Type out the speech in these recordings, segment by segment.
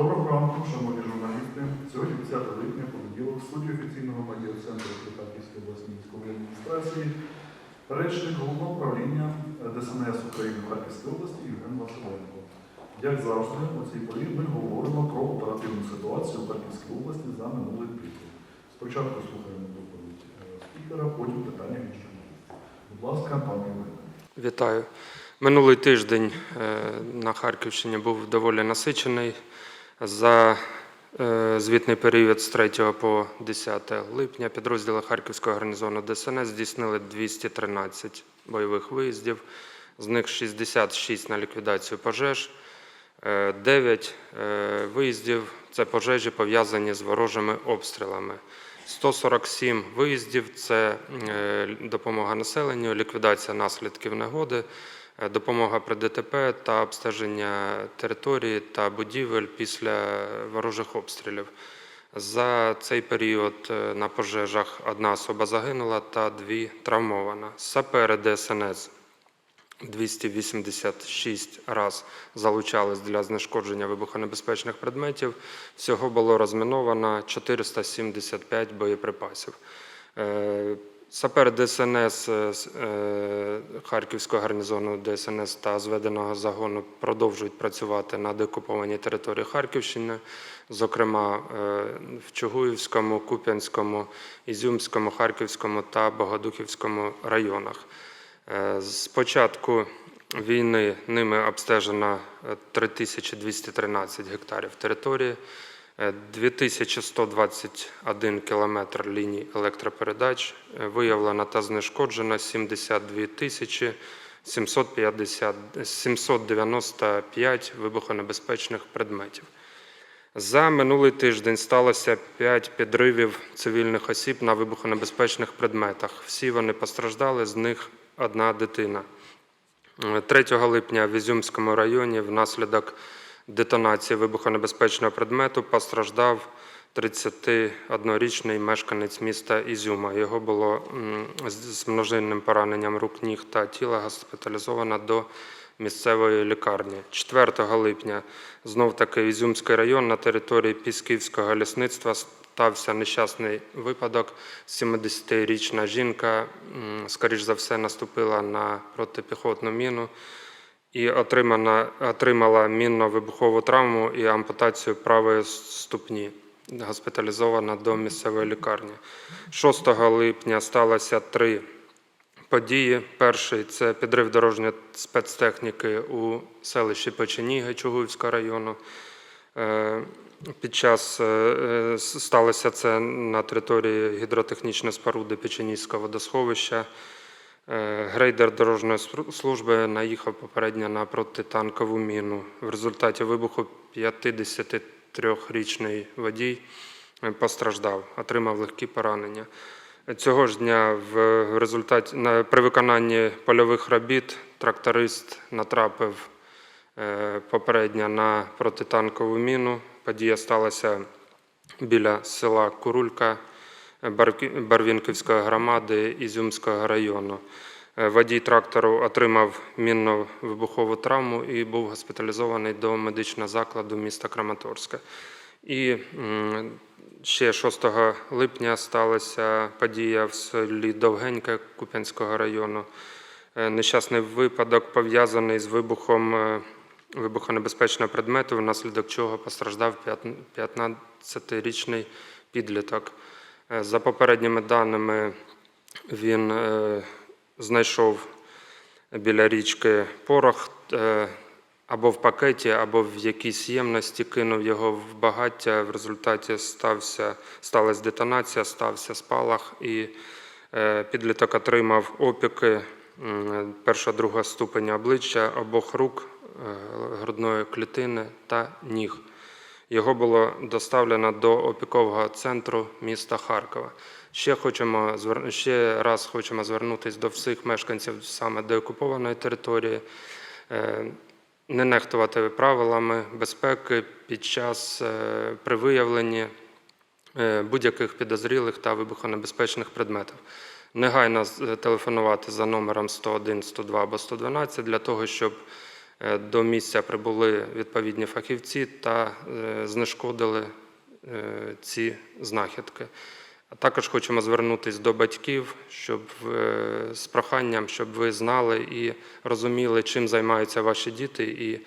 Доброго ранку, шановні журналісти. Сьогодні 10 липня, понеділок, в студії офіційного медіа-центру при Харківській обласній військової адміністрації, речник головного управління ДСНС України в Харківській області Євген Василенко. Як завжди, у цій порі ми говоримо про оперативну ситуацію в Харківській області за минулий тиждень. Спочатку слухаємо доповідь е, спікера, потім питання від журналістів. Будь ласка, пане Євгене. Вітаю. Минулий тиждень е, на Харківщині був доволі насичений. За е, звітний період з 3 по 10 липня підрозділи Харківського гарнізону ДСНС здійснили 213 бойових виїздів, з них 66 на ліквідацію пожеж, 9 виїздів це пожежі пов'язані з ворожими обстрілами. 147 виїздів це е, допомога населенню, ліквідація наслідків негоди, е, допомога при ДТП та обстеження території та будівель після ворожих обстрілів. За цей період е, на пожежах одна особа загинула та дві травмована. Сапери ДСНС 286 раз залучались для знешкодження вибухонебезпечних предметів. Всього було розміновано 475 боєприпасів. Сапери ДСНС е, е, Харківського гарнізону ДСНС та зведеного загону продовжують працювати на деокупованій території Харківщини, зокрема е, в Чугуївському, Куп'янському, Ізюмському, Харківському та Богодухівському районах. З початку війни ними обстежено е, 3213 гектарів території, 2121 кілометр ліній електропередач, е, виявлено та знешкоджено 72 тисячі 795 вибухонебезпечних предметів. За минулий тиждень сталося 5 підривів цивільних осіб на вибухонебезпечних предметах. Всі вони постраждали, з них одна дитина. Е, 3 липня в Ізюмському районі внаслідок детонації вибухонебезпечного предмету постраждав 31-річний мешканець міста Ізюма. Його було з множинним пораненням рук, ніг та тіла госпіталізовано до місцевої лікарні. 4 липня знов таки Ізюмський район на території Пісківського лісництва стався нещасний випадок. 70-річна жінка, скоріш за все, наступила на протипіхотну міну і отримана, отримала мінно-вибухову травму і ампутацію правої ступні. Госпіталізована до місцевої лікарні. 6 липня сталося три події. Перший це підрив дорожньої спецтехніки у селищі Печеніги Чугуївського району. Е, Під час е, сталося це на території гідротехнічної споруди Печенізького водосховища. Е, Грейдер дорожньої служби наїхав попередньо на протитанкову міну. В результаті вибуху 53-річний водій е, постраждав, отримав легкі поранення. Цього ж дня в результаті при виконанні польових робіт тракторист натрапив е, попередньо на протитанкову міну. Подія сталася біля села Курулька Барвінківської громади Ізюмського району. Е, Водій трактору отримав мінно-вибухову травму і був госпіталізований до медичного закладу міста Краматорська. І ще 6 липня сталася подія в селі Довгеньке Куп'янського району. Е, Нещасний випадок пов'язаний з вибухом е, вибухонебезпечного предмету, внаслідок чого постраждав 15-річний підліток. Е, За попередніми даними, він е, знайшов біля річки порох е, або в пакеті, або в якійсь ємності, кинув його в багаття. В результаті стався, сталася детонація, стався спалах, і підліток отримав опіки м, першого другого ступеня обличчя обох рук, грудної клітини та ніг. Його було доставлено до опікового центру міста Харкова. Ще хочемо ще раз хочемо звернутися до всіх мешканців саме деокупованої території, е, не нехтувати правилами безпеки під час е, при виявленні е, будь-яких підозрілих та вибухонебезпечних предметів. Негайно телефонувати за номером 101, 102 або 112 для того, щоб До місця прибули відповідні фахівці та е, знешкодили е, ці знахідки. Також хочемо звернутися до батьків, щоб е, з проханням, щоб ви знали і розуміли, чим займаються ваші діти і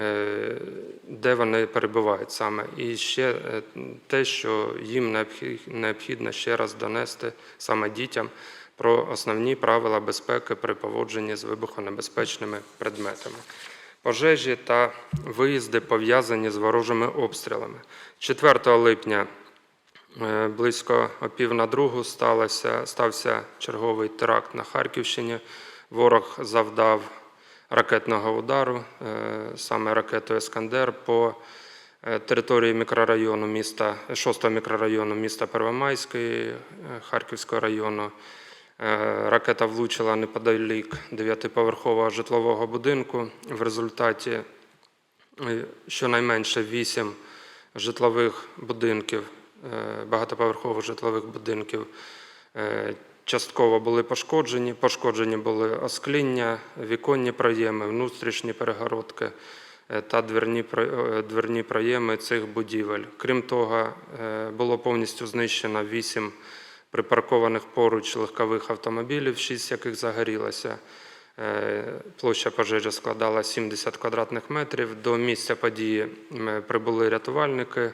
е, де вони перебувають саме. І ще е, те, що їм необхідно ще раз донести саме дітям про основні правила безпеки при поводженні з вибухонебезпечними предметами. Пожежі та виїзди пов'язані з ворожими обстрілами. 4 липня Е, Близько о пів на другу сталося, стався черговий теракт на Харківщині. Ворог завдав ракетного удару, е, саме ракету Ескандер по е, території мікрорайону міста, 6-го мікрорайону міста Первомайський е, Харківського району. Е, Ракета влучила неподалік дев'ятиповерхового житлового будинку. В результаті е, щонайменше вісім житлових будинків, е, багатоповерхових житлових будинків частково були пошкоджені. Пошкоджені були оскління, віконні проєми, внутрішні перегородки та дверні, дверні проєми цих будівель. Крім того, було повністю знищено вісім припаркованих поруч легкових автомобілів, шість яких загорілося. Е, Площа пожежі складала 70 квадратних метрів. До місця події прибули рятувальники,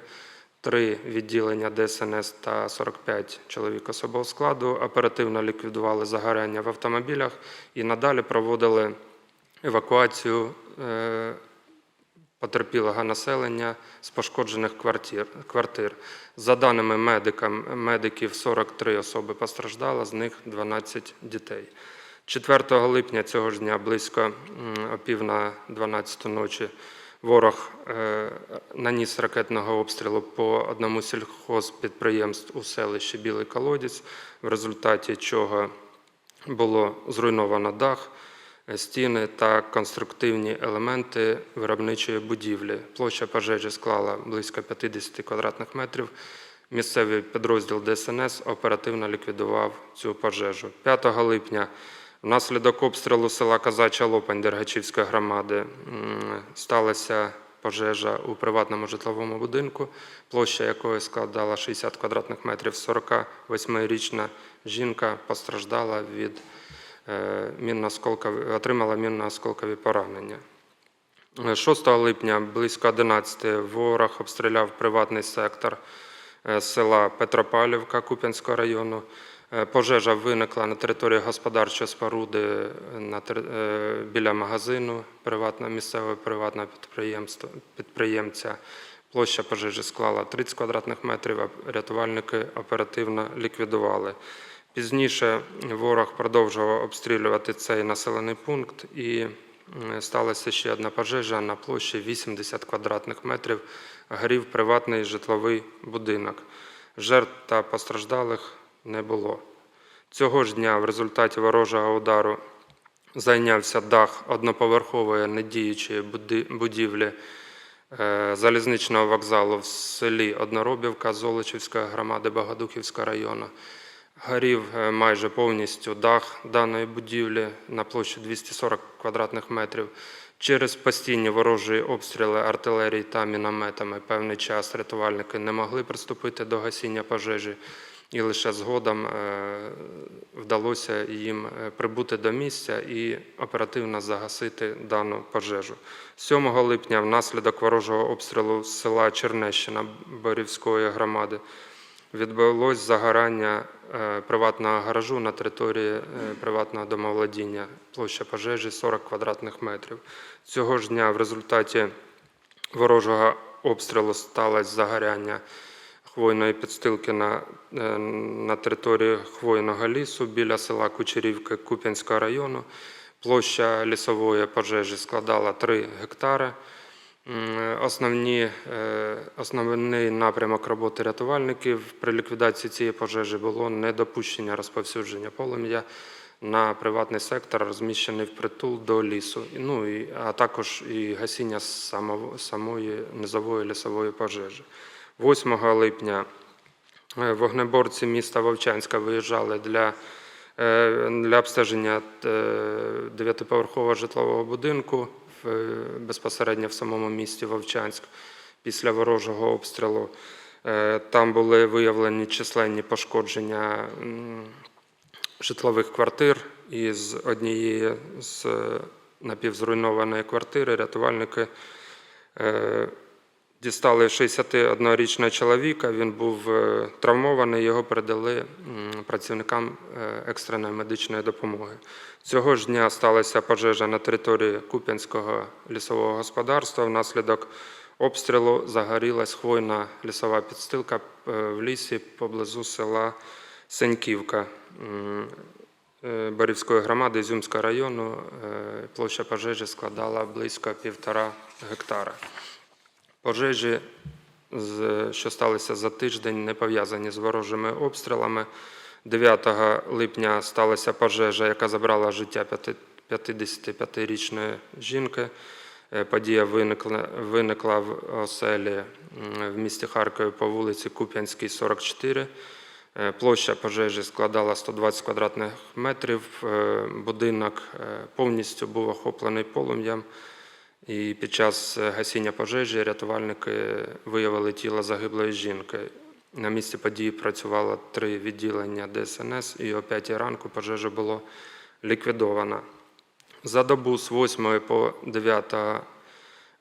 три відділення ДСНС та 45 чоловік особового складу. Оперативно ліквідували загоряння в автомобілях і надалі проводили евакуацію е, потерпілого населення з пошкоджених квартир. квартир. За даними медикам, медиків 43 особи постраждало, з них 12 дітей. 4 липня цього ж дня, близько м, о пів на 12 ночі, ворог е, наніс ракетного обстрілу по одному сільхозпідприємств у селищі Білий Колодязь, в результаті чого було зруйновано дах, стіни та конструктивні елементи виробничої будівлі. Площа пожежі склала близько 50 квадратних метрів. Місцевий підрозділ ДСНС оперативно ліквідував цю пожежу. 5 липня внаслідок обстрілу села Казача Лопань Дергачівської громади сталася пожежа у приватному житловому будинку, площа якої складала 60 квадратних метрів. 48-річна жінка постраждала від отримала мінно-осколкові поранення. 6 липня близько 11 ворог обстріляв приватний сектор е, села Петропавлівка Куп'янського району. Е, Пожежа виникла на території господарчої споруди е, е, біля магазину приватного, місцевого приватного підприємця. Площа пожежі склала 30 квадратних метрів, а рятувальники оперативно ліквідували. Пізніше ворог продовжував обстрілювати цей населений пункт і сталася ще одна пожежа на площі 80 квадратних метрів. Горів приватний житловий будинок. Жертв та постраждалих не було. Цього ж дня в результаті ворожого удару зайнявся дах одноповерхової недіючої будівлі е, залізничного вокзалу в селі Одноробівка Золочівської громади Богодухівського району. Горів е, майже повністю дах даної будівлі на площі 240 квадратних метрів. Через постійні ворожі обстріли артилерії та мінометами певний час рятувальники не могли приступити до гасіння пожежі, і лише згодом е, вдалося їм е, прибути до місця і оперативно загасити дану пожежу. 7 липня внаслідок ворожого обстрілу села Чернещина Борівської громади відбулось загорання е, приватного гаражу на території е, приватного домовладіння. Площа пожежі 40 квадратних метрів. Цього ж дня в результаті ворожого обстрілу сталося загоряння хвойної підстилки на, е, на території хвойного лісу біля села Кучерівки Куп'янського району. Площа лісової пожежі складала 3 гектари. Основні, е, основний напрямок роботи рятувальників при ліквідації цієї пожежі було недопущення розповсюдження полум'я на приватний сектор, розміщений впритул до лісу, ну, і, а також і гасіння самого- самої низової лісової пожежі. 8 липня е, вогнеборці міста Вовчанська виїжджали для, е, для обстеження дев'ятиповерхового житлового будинку безпосередньо в самому місті Вовчанськ після ворожого обстрілу. Е, Там були виявлені численні пошкодження житлових квартир, і з однієї з е, напівзруйнованої квартири рятувальники е, дістали 61-річного чоловіка. Він був е, травмований, його передали працівникам е, екстреної медичної допомоги. Цього ж дня сталася пожежа на території Куп'янського лісового господарства. Внаслідок обстрілу загорілась хвойна лісова підстилка е, в лісі поблизу села Сеньківка Борівської громади Ізюмського району. Площа пожежі складала близько півтора гектара. Пожежі, що сталися за тиждень, не пов'язані з ворожими обстрілами. 9 липня сталася пожежа, яка забрала життя 55-річної жінки. Е, Подія виникла, виникла в оселі в місті Харкові по вулиці Куп'янській, 44. Е, Площа пожежі складала 120 квадратних метрів. Е, Будинок повністю був охоплений полум'ям. І під час е, гасіння пожежі рятувальники виявили тіло загиблої жінки. На місці події працювало три відділення ДСНС, і о 5 ранку пожежа була ліквідована. За добу з 8 по 9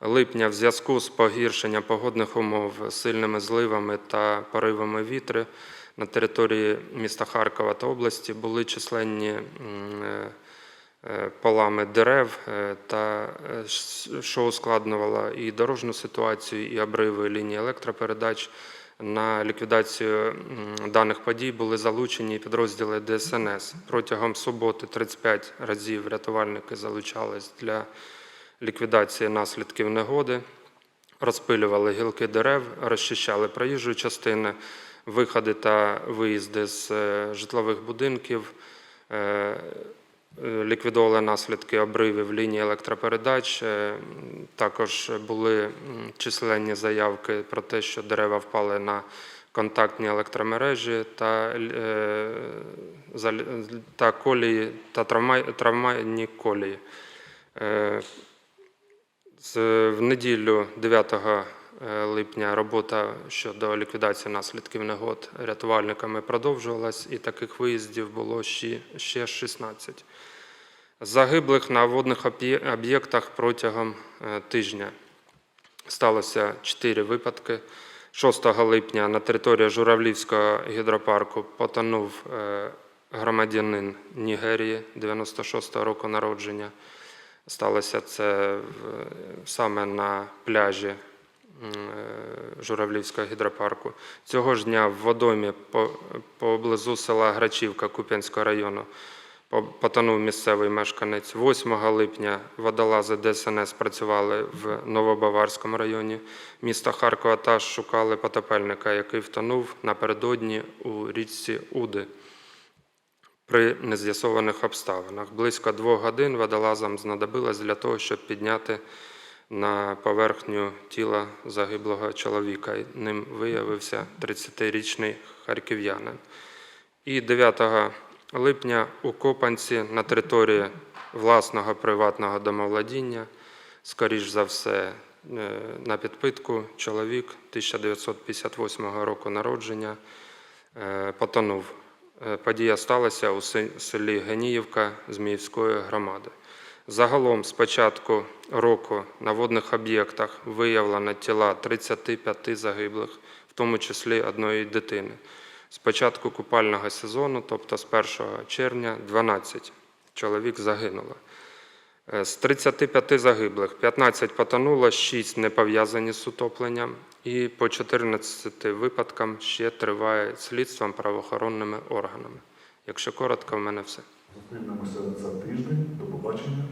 липня в зв'язку з погіршенням погодних умов, сильними зливами та поривами вітри на території міста Харкова та області були численні е, полами дерев, е, та е, що ускладнювало і дорожню ситуацію, і обриви лінії електропередач. На ліквідацію даних подій були залучені підрозділи ДСНС. Протягом суботи 35 разів рятувальники залучались для ліквідації наслідків негоди, розпилювали гілки дерев, розчищали проїжджі частини, виходи та виїзди з житлових будинків, ліквідовували наслідки обривів лінії електропередач. Е, Також були численні заявки про те, що дерева впали на контактні електромережі та, е, та колії та травма- травмайні колії. Е, в неділю 9 е, липня робота щодо ліквідації наслідків негод рятувальниками продовжувалась, і таких виїздів було ще, ще 16. Загиблих на водних об'єктах протягом е, тижня сталося 4 випадки. 6 липня на території Журавлівського гідропарку потонув е, громадянин Нігерії 96-го року народження. Сталося це саме на пляжі е, Журавлівського гідропарку. Цього ж дня в водомі поблизу села Грачівка Куп'янського району потонув місцевий мешканець. 8 липня водолази ДСНС працювали в Новобаварському районі міста Харкова та шукали потопельника, який втонув напередодні у річці Уди при нез'ясованих обставинах. Близько двох годин водолазам знадобилось для того, щоб підняти на поверхню тіла загиблого чоловіка. Ним виявився 30-річний харків'янин. І 9 липня у Копанці на території власного приватного домовладіння, скоріш за все, е, на підпитку чоловік 1958 року народження е, потонув. Е, Подія сталася у селі Геніївка Зміївської громади. Загалом з початку року на водних об'єктах виявлено тіла 35 загиблих, в тому числі одної дитини. З початку купального сезону, тобто з 1 червня, 12 чоловік загинуло. Е, З 35 загиблих 15 потонуло, 6 не пов'язані з утопленням, і по 14 випадкам ще триває слідством правоохоронними органами. Якщо коротко, в мене все. Зустрінемося за тиждень. До побачення.